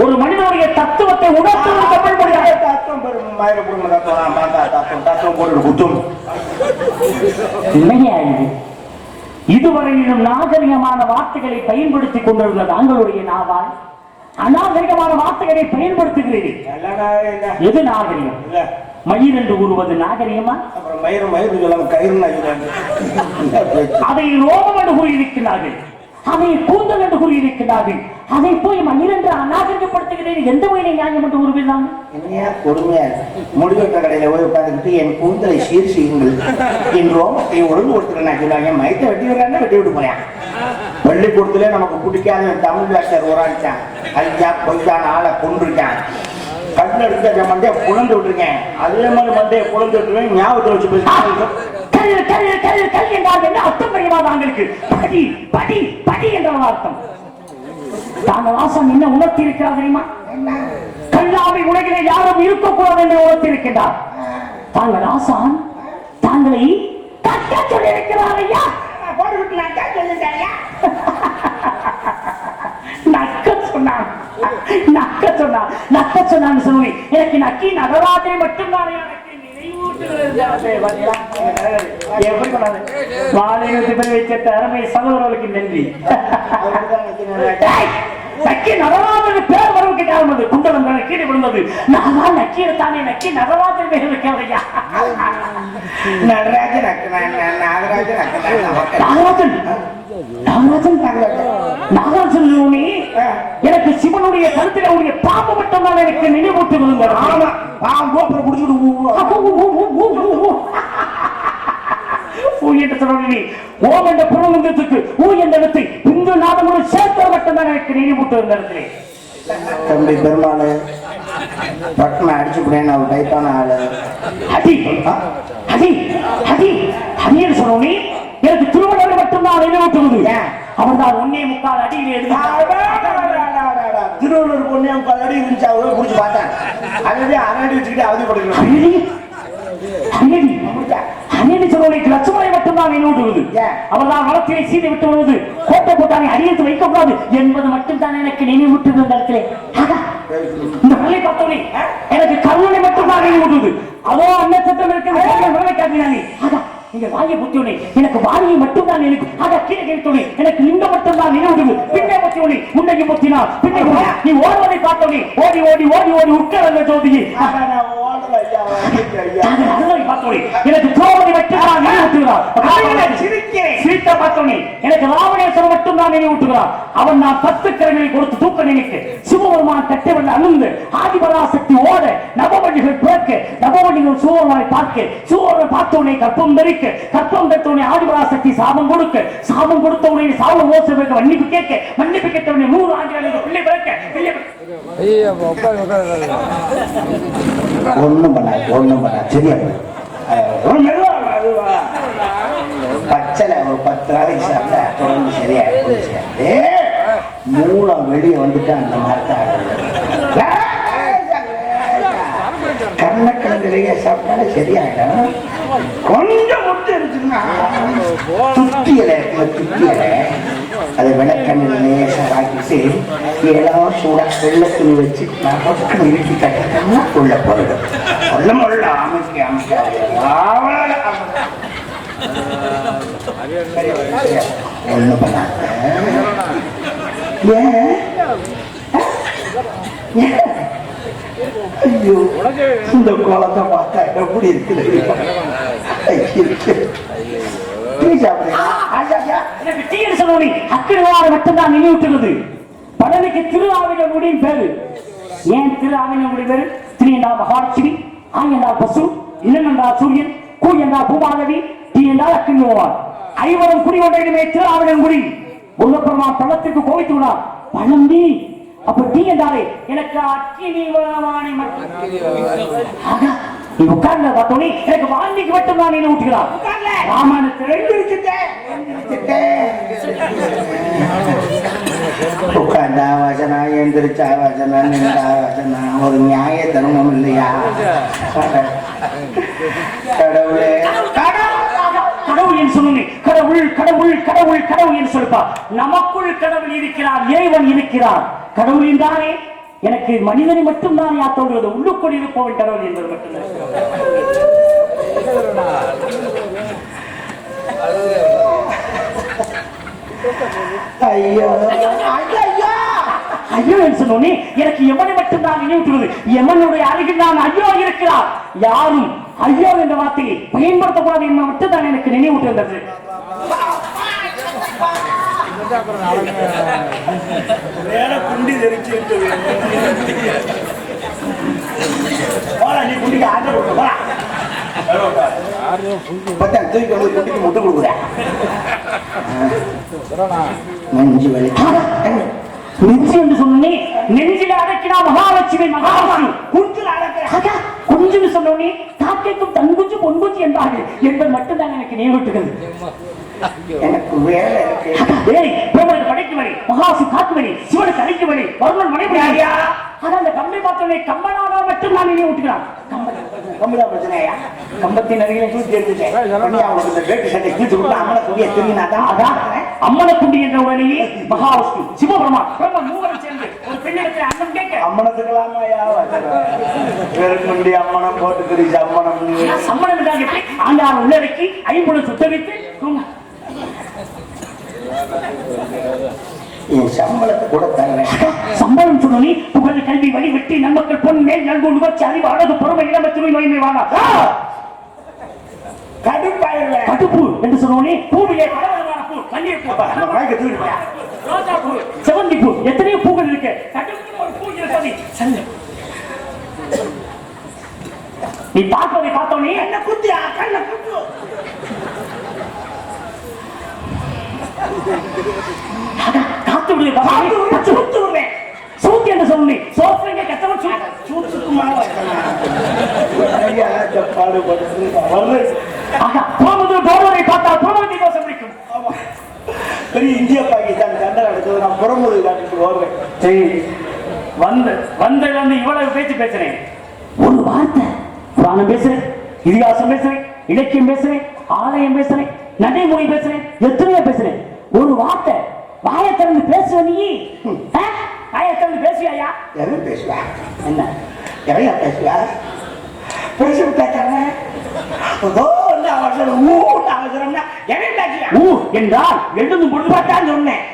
ஒரு மனிதனுடைய தத்துவத்தை உணர்த்துவது தமிழ் தத்துவம் மயிர தத்துவம் குத்தும். இதுவரையிலும் நாகரிகமான வார்த்தைகளை பயன்படுத்திக் கொண்டிருந்த நாங்களுடைய நாவால் அநாகரிகமான வார்த்தைகளை பயன்படுத்துகிறீர்கள். எது நாகரிகம்? இல்ல. மயில் என்று கூறுவது நாகரிகமா? அப்புறம் அதை ரோமம் என்று கூறியிருக்கிறார்கள் அதை கூந்தல் என்று கூறியிருக்கிறார்கள் அதை போய் மயில் என்று அநாகரிகப்படுத்துகிறேன். எந்த வகையில நியாயம் என்று கூறுவீர்கள் என்னையா கொடுமையா? முடிவெட்ட கடையில போய் உட்காந்துக்கிட்டு என் கூந்தலை சீர் செய்யுங்கள். என் ரோமத்தை ஒழுங்கு கொடுத்துருன்னு சொல்லுவாங்க மயத்தை வெட்டி விடுறாங்க வெட்டி விட்டு போறேன். பள்ளிக்கூடத்துல நமக்கு பிடிக்காத தமிழ் வாசர் உராடிச்சான் அழிச்சா பொய்க்கான ஆளை கொண்டிருக்கான் கட்டில் எடுத்து அந்த மண்டையை புலந்து விட்டுருக்கேன் அதே மாதிரி மண்டையை புலந்து விட்டுருவேன் ஞாபகத்தை வச்சு பேசுறேன் கல் கல் கல் கல் என்றால் என்ன? அர்த்தம் தெரியுமா தாங்களுக்கு? படி படி படி என்ற அர்த்தம். தாங்கள் வாசம் என்ன உணர்த்தி இருக்கிறார் தெரியுமா? கல்லாமை உலகிலே யாரும் இருக்கக்கூடாது என்று உணர்த்தி இருக்கின்றார் தாங்கள் ஆசான் தாங்களை கட்ட சொல்லியிருக்கிறார் ஐயா. நக்க சொன்னான். நக்க சொன்னான். நக்க சொன்னான்னு சொல்லுவேன் எனக்கு நக்கி நகராதே மட்டும்தான் மாலையிலிருந்து பேர் வைத்த அருமை சகோதரர்களுக்கு நன்றி நக்கி நடராஜன் பேர் காரணம் அது குண்டலம் தானே கீழே விழுந்தது நான் தான் நக்கி எடுத்தானே நக்கி நடராஜன் பேர் நாகராஜன் நாகராஜன் நாகராஜன் நாகராஜன் எனக்கு சிவனுடைய கருத்தில் உடைய பாம்பு மட்டும் தான் எனக்கு நினைவூட்டு விழுந்தார் ஆமா பாம்பு அப்புறம் குடிச்சுட்டு ஊ என்று சொல்லி ஓம் என்ற புறமுகத்துக்கு ஊ என்ற இடத்தை இந்து நாதமுடன் சேர்த்த மட்டும்தான் எனக்கு நினைவூட்டு இருந்த இடத்திலே தம்பி பெருமாள் பட்டனை அடிச்சு விடேன் அவர் டைப்பான ஆளு. அடி அடி அடி அடி என்று சொன்னோனே எனக்கு திருவள்ளுவர் மட்டும்தான் நினைவூட்டுவது. அவன் தான் ஒன்னே முக்கால் அடியில் எழுதி திருவள்ளூர் பொண்ணு அவங்க அடி இருந்துச்சு அவரை குடிச்சு பார்த்தேன் அதே அரை வச்சுக்கிட்டு அவதிப்படுகிறோம் தான் விட்டு கோட்டை வைக்கக்கூடாது என்பது மட்டும்தான் எனக்கு நினைவூட்டுவது அந்த இடத்திலே இந்த மலை பார்த்தோனே எனக்கு கருணை மட்டும்தான் நினைவூட்டுவது அதோ அன்ன சட்டம் இருக்கிறது நீங்க வாயை புத்தியோனே எனக்கு வாரியை மட்டும்தான் நினைவு ஆக கீழே கேட்டோனே எனக்கு லிங்க மட்டும்தான் நினைவுடுது பின்னே புத்தியோனே முன்னைக்கு புத்தினா பின்னே. நீ ஓடுவதை பார்த்தோனே ஓடி ஓடி ஓடி ஓடி உட்கார ஜோதியை. பார்த்தோனே, எனக்கு எனக்கு ராவணேஸ்வரன் மட்டும்தான் நினைவூட்டுகிறார். அவன் நான் பத்து கரங்களை கொடுத்து தூக்க நினைக்க சிவபெருமான் கட்டவன் அழுந்து ஆதிபராசக்தி ஓட நவமணிகள் பிறக்க நவமணிகள் சிவபெருமானை பார்க்க சிவபெருமானை பார்த்தோனே கற்பம் தரிக்க கற்பம் தத்தோனே ஆதிபராசக்தி சாபம் கொடுக்க சாபம் கொடுத்தவனே சாபம் மோசம் இருக்க மன்னிப்பு கேட்க மன்னிப்பு கேட்டவனே நூறு ஆண்டுகளுக்கு பிள்ளை பிறக்க பண்ணாது பண்ணாது சரியா? தொடர்ந்து சரியா மூலம் வெளியே வந்துட்டு அந்த மாதிரி தான் ஆகுது. சரியாயிடும் கொஞ்சம் முட்டை இருக்குன்னா துத்தி இலை அதை விளக்கண்ணில் லேசாக ஆக்கிட்டு இறுக்கி உள்ள போயிடும். அமைக்க அமைக்க ஒண்ணும் ஏன் ஐயோ இந்த குழந்தை பார்த்தா எப்படி இருக்குது மட்டும்தான் நினைவூட்டுகிறது பழனிக்கு பேரு ஏன் திரு ஆவினங்குடி பேரு திரு என்றா மகாலட்சுமி ஆ பசு இல்லன் சூரியன் கூ என்றா பூமாதவி ஐவரும் குடி ஒன்றையுமே திரு ஆவினங்குடி முருகப்பெருமா பள்ளத்திற்கு கோவித்து விடார் பழம் நீ. அப்ப டீ என்றாலே எனக்கு அக்கினி வாணி நீ உட்கார்ந்த பார்த்தோனே எனக்கு வாந்திக்கு மட்டும் தான் நினைவூட்டுகிறார் ராமாயணத்தில் உட்கார்ந்தா வசனா எந்திரிச்சா வசனா நின்றா வசனா ஒரு நியாய தர்மம் இல்லையா? கடவுளே. கடவுள். என்று சொல்லுங்க. கடவுள் கடவுள் கடவுள் கடவுள் என்று சொல்லுப்பா. நமக்குள் கடவுள் இருக்கிறார் இறைவன் இருக்கிறார். கடவுளின் தானே. எனக்கு மனிதனை மட்டும்தான் யா தோன்றுவது உள்ளுக்குள் இருப்பவன் கடவுள் என்பது மட்டும்தான். ஐயோ. ஐயோ ஐயோ. என்று சொன்னோன்னே எனக்கு எமனை மட்டும்தான் நினைவுற்றுவது? எமனுடைய அருகில் நான் ஐயோ இருக்கிறார்? யாரும் ஐயோ என்ற வார்த்தையை பயன்படுத்தக்கூடாது என்பது மட்டும்தான் எனக்கு நினைவூட்டுகின்றது வேலை குண்டி தெரிச்சு நீ குண்டிக்கு ஆர்டர் கொடுக்க முட்டு கொடுக்குறேன். நெஞ்சு வலி. நெஞ்சு என்று சொன்னோனே. நெஞ்சில அடக்கினா மகாலட்சுமி மகாலட்சுமி குஞ்சில் அடக்க குஞ்சுன்னு சொன்னோனே காக்கைக்கும் தன் குஞ்சு பொன் குஞ்சு என்றார்கள் என்பது மட்டும்தான் எனக்கு நினைவூட்டுகிறது. எனக்கு வேலை பிரபலுக்கு படைக்குமணி மகாசு காக்குமணி சிவனுக்கு அழைக்குமணி வருணன் மனைவி ஆனா அந்த கம்பை பார்த்தோன்னே கம்பனானா மட்டும் நான் நினைவூட்டுகிறான். கம்பன் கம்பளா பிரச்சனையா கம்பத்தின் அருகிலே தூக்கி எடுத்துட்டேன் பண்ணி அவனுக்கு இந்த வேட்டு சட்டை கீழ்த்து விட்டு அம்மனை குடிய அதான். அம்மனக்குண்டி என்ற உடனேயே மகாவிஷ்ணு சிவபெருமா பிரம்ம மூவரும் சேர்ந்து கேட்க அம்மனத்துக்கலாமாயா வெறுக்குண்டி அம்மனம் போட்டு அம்மனம் எப்படி ஆண்டார் உள்ளடக்கி ஐம்பது சுத்தரித்து சம்பளத்தை கூட தரேன் சம்பளம் சொன்னி புகழ் கல்வி வழி வெட்டி நன்மக்கள் பொன் மேல் நல்கு அறிவு அழகு பொறுமை துணை மகிமை வாங்க கடுப்பாயிரல கடுப்பு என்று சொன்னோனே பூவிலே பலவிதமான பூ மல்லிகை பூ ரோஜா பூ செவந்தி பூ எத்தனையோ பூக்கள் இருக்கு. ஒரு பூ இருப்பது செல்லு. நீ பார்ப்பதை பார்த்தோனே என்ன குத்தியா? கண்ண குத்து. காத்து விடு காத்து விடு, பச்சு விட்டு விடுறேன் சூத்தி என்று சொல்லி சோஃபைங்க கத்தவன் சூ சூத்துக்கு மாவா வந்து வந்து வந்து இவ்வளவு பேச்சு பேசுறேன். ஒரு வார்த்தை புராணம் பேசுறேன் இதிகாசம் பேசுறேன் இலக்கியம் பேசுறேன் ஆலயம் பேசுறேன் நடைமுறை பேசுறேன் எத்தனையோ பேசுறேன். ஒரு வார்த்தை வாயை திறந்து பேசுவ நீ? வாயை திறந்து பேசுவியா எவன் பேசுவா? என்ன? எவையா பேசுவா? பேசி விட்டாச்சாங்க ஓ இந்த அவசரம் ஊ அவசரம்னா பேசுவா ஊ என்றால் பொழுது பார்த்தான்னு சொன்னேன்.